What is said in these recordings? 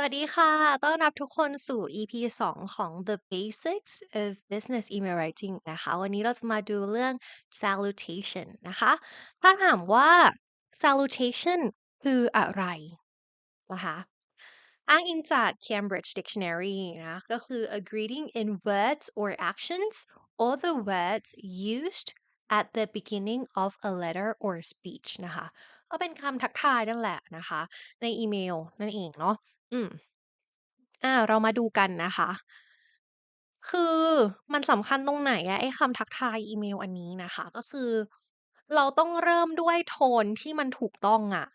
วัสดีค่ะ ต้อนรับทุกคนสู่ EP 2 ของ The Basics of Business Email Writing นะคะ วันนี้เราจะมาดูเรื่อง salutation นะคะ ถ้าถามว่า salutation คืออะไรนะคะ อ้างอิงจาก Cambridge Dictionary นะ ก็คือ a greeting in words or actions or the words used at the beginning of a letter or speech นะคะ ก็เป็นคำทักทายนั่นแหละนะคะ ในอีเมลนั่นเองเนาะ อืมอ่าเรามาดูกันนะคะ คือมันสำคัญตรงไหนอะ ไอ้คำทักทายอีเมลอันนี้นะคะ ก็คือ เราต้องเริ่มด้วยโทนที่มันถูกต้องอะ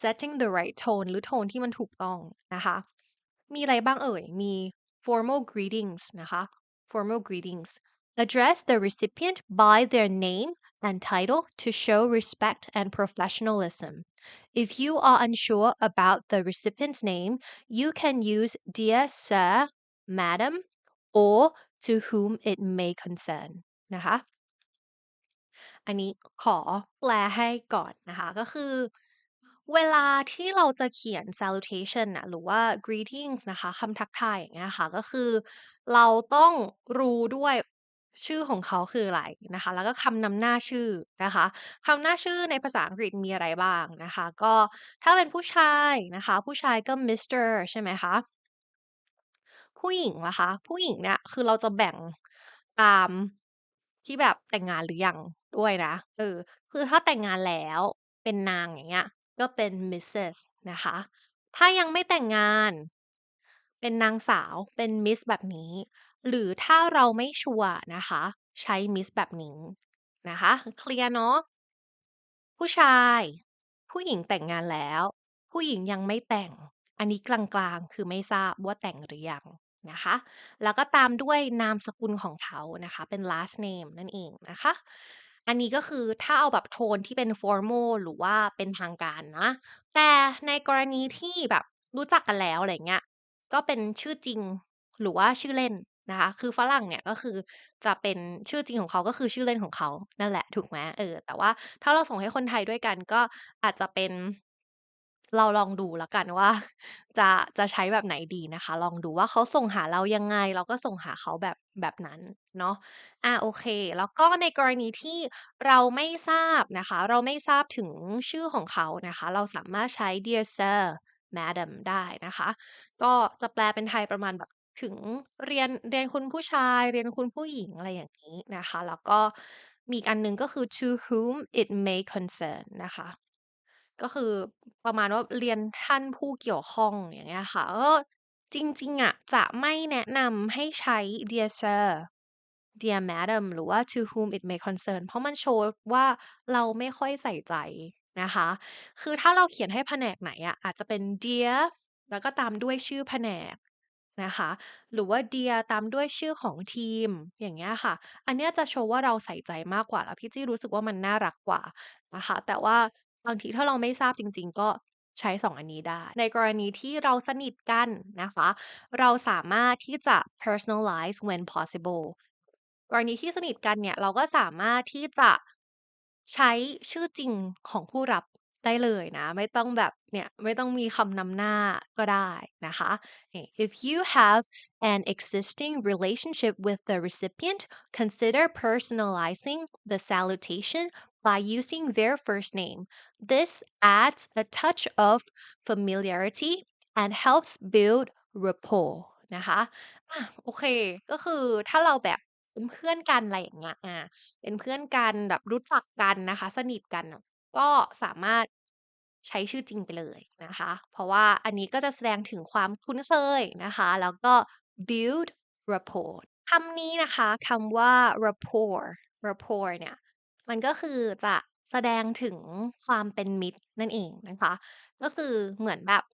setting the right tone หรือโทนที่มันถูกต้องนะคะ มีอะไรบ้างเอ่ย มี formal greetings นะคะ formal greetings address the recipient by their name and title to show respect and professionalism. If you are unsure about the recipient's name, you can use dear sir, madam, or to whom it may concern นะคะ อันนี้ขอแปลให้ก่อนนะคะ ก็คือ เวลาที่เราจะเขียน salutation นะหรือว่า greetings นะคะคำทักทายอย่างเงี้ยค่ะ ก็คือ เราต้องรู้ด้วย ชื่อของเขาคืออะไรนะคะ แล้วก็คำนำหน้าชื่อนะคะคำหน้าชื่อในภาษาอังกฤษมีอะไรบ้างนะคะ ก็ถ้าเป็นผู้ชายนะคะ ผู้ชายก็ Mr. ใช่ไหมคะ ผู้หญิงล่ะคะ ผู้หญิงเนี่ยคือเราจะแบ่งตามที่แบบแต่งงานหรือยังด้วยนะเออคือถ้าแต่งงานแล้วเป็นนางอย่างเงี้ย ก็เป็น Misses นะคะ ถ้ายังไม่แต่งงาน เป็นนางสาวเป็น Miss แบบนี้ หรือถ้าเราไม่ชัวร์นะคะ ใช้ Miss แบบนี้นะคะ เคลียร์เนาะผู้ชาย ผู้หญิงแต่งงานแล้ว ผู้หญิงยังไม่แต่ง อันนี้กลางๆ คือไม่ทราบว่าแต่งหรือยังนะคะ แล้วก็ตามด้วยนามสกุลของเขานะคะ เป็น last name นั่นเองนะคะ อันนี้ก็คือถ้าเอาแบบโทนที่เป็น formal หรือว่าเป็นทางการนะ แต่ในกรณีที่แบบรู้จักกันแล้วอะไรเงี้ย ก็เป็นชื่อจริงหรือว่าชื่อเล่น นะคะ คือฝรั่งเนี่ยก็คือจะเป็นชื่อจริงของเขาก็คือชื่อเล่นของเขานั่นแหละถูกไหมเออ แต่ว่าถ้าเราส่งให้คนไทยด้วยกันก็อาจจะเป็นเราลองดูแล้วกันว่า จะจะใช้แบบไหนดีนะคะ ลองดูว่าเขาส่งหาเรายังไง เราก็ส่งหาเขาแบบแบบนั้นเนาะอ่าโอเค แล้วก็ในกรณีที่เราไม่ทราบนะคะ เราไม่ทราบถึงชื่อของเขานะคะ เราสามารถใช้ dear sir, madam ได้นะคะ ก็จะแปลเป็นไทยประมาณแบบ ถึงเรียน เรียนคุณผู้ชาย เรียนคุณผู้หญิง อะไรอย่างงี้นะคะ แล้วก็มีอีกอันหนึ่ง ก็คือ to whom it may concern นะคะ ก็คือประมาณว่า เรียนท่านผู้เกี่ยวข้อง อย่างเงี้ยค่ะ ก็จริง ๆ อะจะไม่แนะนำให้ใช้ dear sir, dear madam หรือว่า to whom it may concern เพราะมันโชว์ว่า เราไม่ค่อยใส่ใจนะคะ คือถ้าเราเขียนให้แผนกไหนอะ อาจจะเป็น dear แล้วก็ตามด้วยชื่อแผนก นะคะ หรือว่า dear ตามด้วยชื่อของทีม อย่างเงี้ยค่ะ อันเนี้ยจะโชว์ว่าเราใส่ใจมากกว่า แล้วพี่จี้รู้สึกว่ามันน่ารักกว่านะคะ แต่ว่าบางทีถ้าเราไม่ทราบจริง ๆ ก็ใช้ 2 อันนี้ได้ ในกรณีที่เราสนิทกันนะคะ เราสามารถที่จะ personalize when possible กรณีที่สนิทกันเนี่ย เราก็สามารถที่จะใช้ชื่อจริงของผู้รับ ได้เลยนะ ไม่ต้องแบบเนี่ย ไม่ต้องมีคำนำหน้าก็ได้นะคะ นี่ if you have an existing relationship with the recipient, consider personalizing the salutation by using their first name. This adds a touch of familiarity and helps build rapport นะคะอาโอเค ก็คือถ้าเราแบบเป็นเพื่อนกันอะไรอย่างเงี้ยอ่าเป็นเพื่อนกันแบบรู้จักกันนะคะ สนิทกันน่ะ ก็สามารถใช้ชื่อจริงไปเลยนะคะ เพราะว่าอันนี้ก็จะแสดงถึงความคุ้นเคยนะคะ แล้วก็ build rapport คำนี้นะคะคำว่า rapport rapport เนี่ย มันก็คือจะแสดงถึงความเป็นมิตรนั่นเองนะคะ ก็คือเหมือนแบบ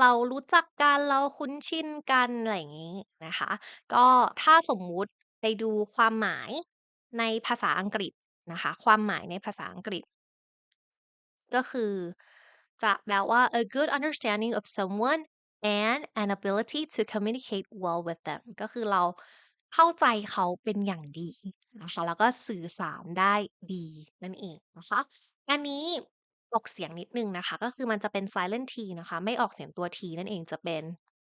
เรารู้จักกัน เราคุ้นชินกัน อะไรอย่างงี้นะคะ ก็ถ้าสมมุติไปดูความหมายในภาษาอังกฤษนะคะ ความหมายในภาษาอังกฤษ ก็คือจะแปลว่า a good understanding of someone and an ability to communicate well with them ก็คือเราเข้าใจเขาเป็นอย่างดีนะคะแล้วก็สื่อสารได้ดีนั่นเองนะคะอันนี้ออกเสียงนิดหนึ่งนะคะ ก็คือมันจะเป็น silent T นะคะ ไม่ออกเสียงตัว T นั่นเองจะเป็น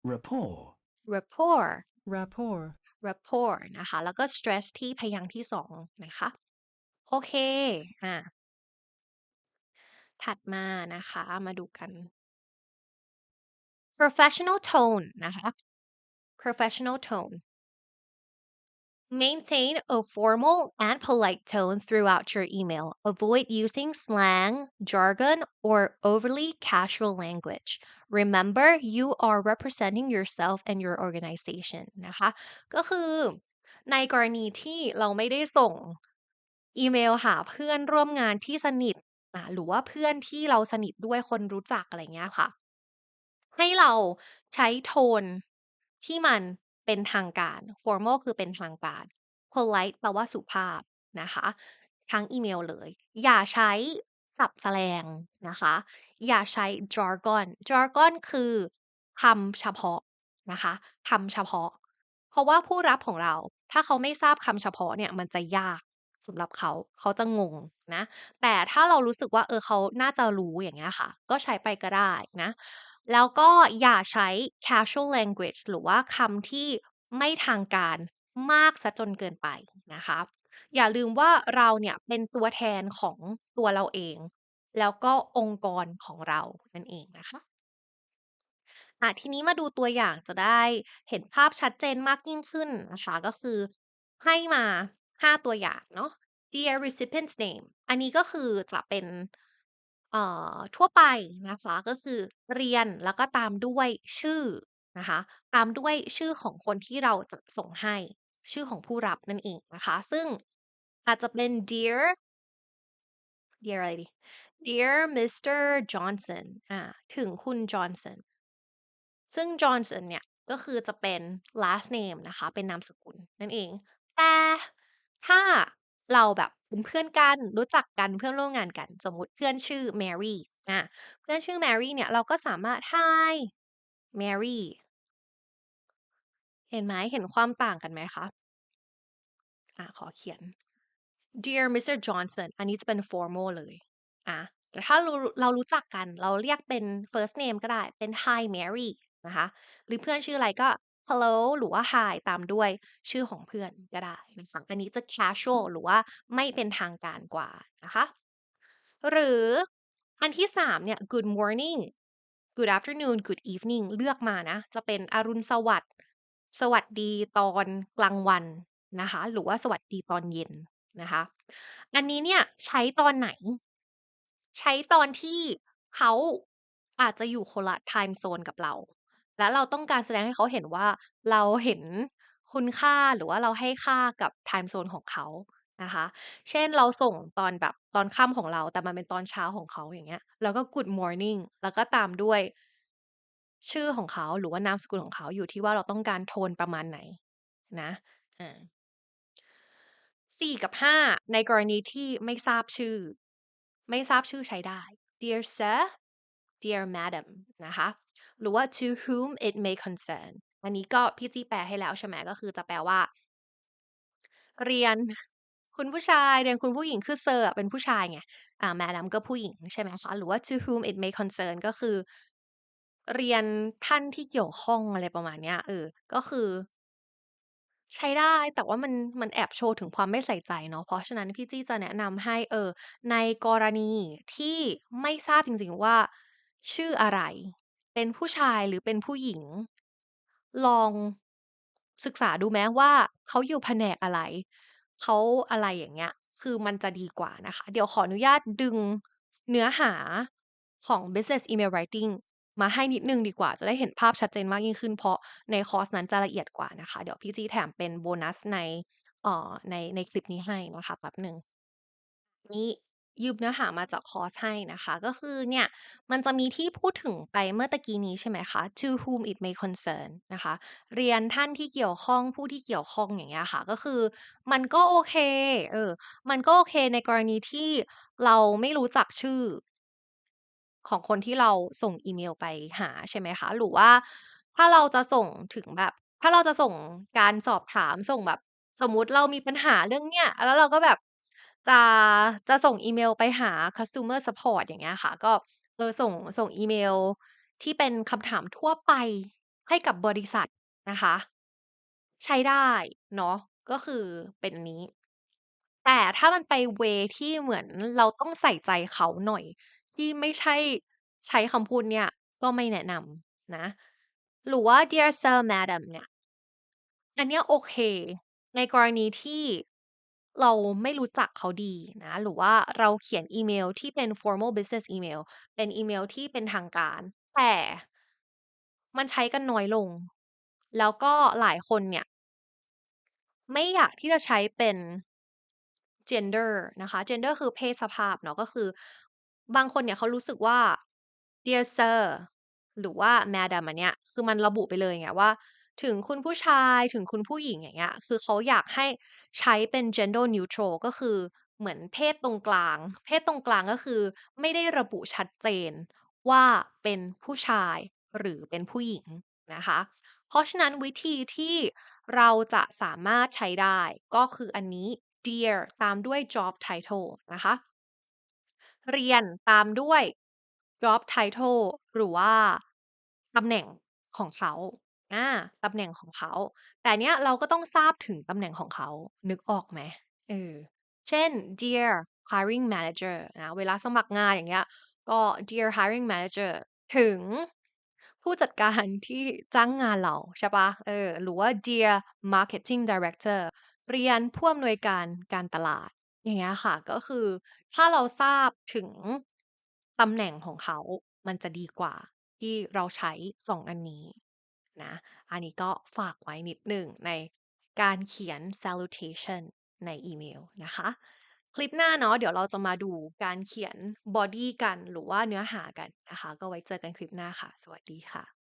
rapport, rapport rapport, rapport นะคะ แล้วก็ stress ที่พยางค์ที่สองนะคะ โอเค อะ ถัดมานะคะ มาดูกัน professional tone นะคะ professional tone Maintain a formal and polite tone throughout your email. Avoid using slang, jargon, or overly casual language. Remember, you are representing yourself and your organization นะคะ ก็คือในกรณีที่เราไม่ได้ส่งอีเมลหาเพื่อนร่วมงานที่สนิท อะหรือว่าเพื่อนที่เราสนิทด้วยคนรู้จักอะไรเงี้ยค่ะ ให้เราใช้โทนที่มันเป็นทางการ formal คือเป็นทางการ polite แปลว่าสุภาพนะคะ ทั้งอีเมลเลย อย่าใช้ศัพท์แสลงนะคะ อย่าใช้ jargon jargon คือคำเฉพาะนะคะคำเฉพาะ เพราะว่าผู้รับของเราถ้าเขาไม่ทราบคำเฉพาะเนี่ยมันจะยาก สำหรับเขา เขาจะงงนะ แต่ถ้าเรารู้สึกว่า เออ เขาน่าจะรู้ อย่างเงี้ยค่ะ ก็ใช้ไปก็ได้นะ แล้วก็อย่าใช้ casual language หรือว่าคำที่ไม่ทางการมากซะจนเกินไปนะคะ อย่าลืมว่าเราเนี่ยเป็นตัวแทนของตัวเราเอง แล้วก็องค์กรของเรานั่นเองนะคะ อะทีนี้มาดูตัวอย่างจะได้เห็นภาพชัดเจนมากยิ่งขึ้นนะคะ ก็คือให้มา 5ตัวอย่างเนาะ Dear recipient's name อันนี้ก็คือจะเป็น เอ่อ ทั่วไปนะคะ ก็คือเรียนแล้วก็ตามด้วยชื่อนะคะ ตามด้วยชื่อของคนที่เราจะส่งให้ ชื่อของผู้รับนั่นเองนะคะ ซึ่งอาจจะเป็น Dear Dear อะไรดี Dear Mr. Johnson อ่า ถึงคุณ Johnson ซึ่ง Johnson เนี่ย ก็คือจะเป็น last name นะคะ เป็นนามสกุลนั่นเอง แต่ ถ้าเราแบบเป็นเพื่อนกัน รู้จักกัน เพื่อนร่วมงานกัน สมมุติเพื่อนชื่อ Mary อะเพื่อนชื่อ Mary เนี่ย เราก็สามารถ Hi Mary เห็นไหม เห็นความต่างกันไหมคะอะขอเขียน Dear Mr. Johnson อันนี้จะเป็น formal เลยอะแต่ถ้าเรา เรารู้จักกัน เราเรียกเป็น first name ก็ได้ เป็น Hi Mary นะคะ หรือเพื่อนชื่ออะไรก็ Hello หรือว่า Hi ตามด้วยชื่อของเพื่อนก็ได้นะคะอันนี้จะ casual หรือว่าไม่เป็นทางการกว่านะคะ หรืออันที่3เนี่ย Good morning Good afternoon Good evening เลือกมานะ จะเป็นอรุณสวัสดิ์สวัสดีตอนกลางวันนะคะ หรือว่าสวัสดีตอนเย็นนะคะ อันนี้เนี่ยใช้ตอนไหน ใช้ตอนที่เขาอาจจะอยู่คนละ time zone กับเรา แล้วเราต้องการแสดงให้เขาเห็นว่า เราเห็นคุณค่า หรือว่าเราให้ค่ากับ time zone ของเขานะคะ เช่น เราส่งตอนแบบตอนค่ำของเรา แต่มันเป็นตอนเช้าของเขา อย่างเงี้ยแล้วก็ Good morning แล้วก็ตามด้วย ชื่อของเขา หรือว่านามสกุลของเขา อยู่ที่ว่าเราต้องการโทนประมาณไหนนะอ่า4 กับ 5 ในกรณีที่ไม่ทราบชื่อ ไม่ทราบชื่อใช้ได้ Dear Sir Dear Madam นะคะ หรือว่า To whom it may concern อันนี้ก็พี่จี้แปลให้แล้วใช่ไหมก็คือจะแปลว่า เรียนคุณผู้ชายเรียนคุณผู้หญิงคือ Sir อะเป็นผู้ชายไงอ่า Madam ก็ผู้หญิงใช่ไหมคะหรือว่า To whom it may concern ก็คือ เรียนท่านที่เกี่ยวข้องอะไรประมาณเนี้ยเออ ก็คือ ใช้ได้ แต่ว่ามันมันแอบโชว์ถึงความไม่ใส่ใจเนาะเพราะฉะนั้นพี่จี้จะแนะนำให้เออ ในกรณีที่ไม่ทราบจริงๆว่า ชื่ออะไร เป็นผู้ชายหรือเป็นผู้หญิง ลองศึกษาดูไหมว่า เขาอยู่แผนกอะไร เขาอะไรอย่างเงี้ย คือมันจะดีกว่านะคะ เดี๋ยวขออนุญาตดึงเนื้อหาของ Business Email Writing มาให้นิดนึงดีกว่า จะได้เห็นภาพชัดเจนมากยิ่งขึ้น เพราะในคอร์สนั้นจะละเอียดกว่านะคะ เดี๋ยวพี่จี้แถมเป็นโบนัสในเอ่อในในคลิปนี้ให้นะคะแป๊บหนึ่งนี่ ยืมเนื้อหามาจากคอร์สให้นะคะ ก็คือเนี่ย มันจะมีที่พูดถึงไปเมื่อตะกี้นี้ใช่ไหมคะ To whom it may concern นะคะ เรียนท่านที่เกี่ยวข้องผู้ที่เกี่ยวข้องอย่างเงี้ยค่ะ ก็คือมันก็โอเค เออ มันก็โอเคในกรณีที่เราไม่รู้จักชื่อ ของคนที่เราส่งอีเมลไปหาใช่ไหมคะ หรือว่าถ้าเราจะส่งถึงแบบ ถ้าเราจะส่งการสอบถามส่งแบบ สมมุติเรามีปัญหาเรื่องเนี้ย แล้วเราก็แบบ จะ จะส่งอีเมลไปหา Customer Support อย่างเงี้ยค่ะ ก็ เออ ส่ง ส่งอีเมลที่เป็นคำถามทั่วไปให้กับบริษัทนะคะ ใช้ได้เนาะ ก็คือเป็นอันนี้ แต่ถ้ามันไป เวย์ ที่เหมือนเราต้องใส่ใจเขาหน่อย ที่ไม่ใช่ใช้คำพูดเนี่ย ก็ไม่แนะนำนะ หรือว่า Dear Sir Madam เนี่ย อันเนี้ยโอเค ในกรณีที่ เราไม่รู้จักเขาดีนะ หรือว่าเราเขียนอีเมลที่เป็น formal business อีเมลเป็นอีเมลที่เป็นทางการ แต่มันใช้กันน้อยลง แล้วก็หลายคนเนี่ย ไม่อยากที่จะใช้เป็น Gender นะคะ Gender คือเพศสภาพเนาะ ก็คือบางคนเนี่ยเขารู้สึกว่า Dear Sir หรือว่า Madam อันเนี้ย คือมันระบุไปเลยไงว่า ถึงคุณผู้ชายถึงคุณผู้หญิงอย่างเงี้ย คือเขาอยากให้ใช้เป็น Gender neutral ก็คือเหมือนเพศตรงกลาง เพศตรงกลางก็คือ ไม่ได้ระบุชัดเจนว่าเป็นผู้ชายหรือเป็นผู้หญิงนะคะ เพราะฉะนั้นวิธีที่เราจะสามารถใช้ได้ก็คืออันนี้ Dear ตามด้วย Job title นะคะ เรียนตามด้วย Job title หรือว่าตำแหน่งของเขา อา ตำแหน่งของเขา แต่เนี้ยเราก็ต้องทราบถึงตำแหน่งของเขา นึกออกไหม?เออ เช่น Dear Hiring Manager นะ เวลาสมัครงานอย่างเงี้ย ก็ Dear Hiring Manager ถึงผู้จัดการ ที่จ้างงานเรา ใช่เปล่า เออ หรือว่า Dear Marketing Director เรียนผู้อำนวยการการตลาด อย่างเงี้ยค่ะ ก็คือถ้าเราทราบถึงตำแหน่งของเขา มันจะดีกว่าที่เราใช้ 2 อันนี้ นะ อันนี้ก็ฝากไว้นิดหนึ่งในการเขียน salutation ในอีเมลนะคะ คลิปหน้าเนาะเดี๋ยวเราจะมาดูการเขียนบอดีกันหรือว่าเนื้อหากันนะคะ ก็ไว้เจอกันคลิปหน้าค่ะ สวัสดีค่ะ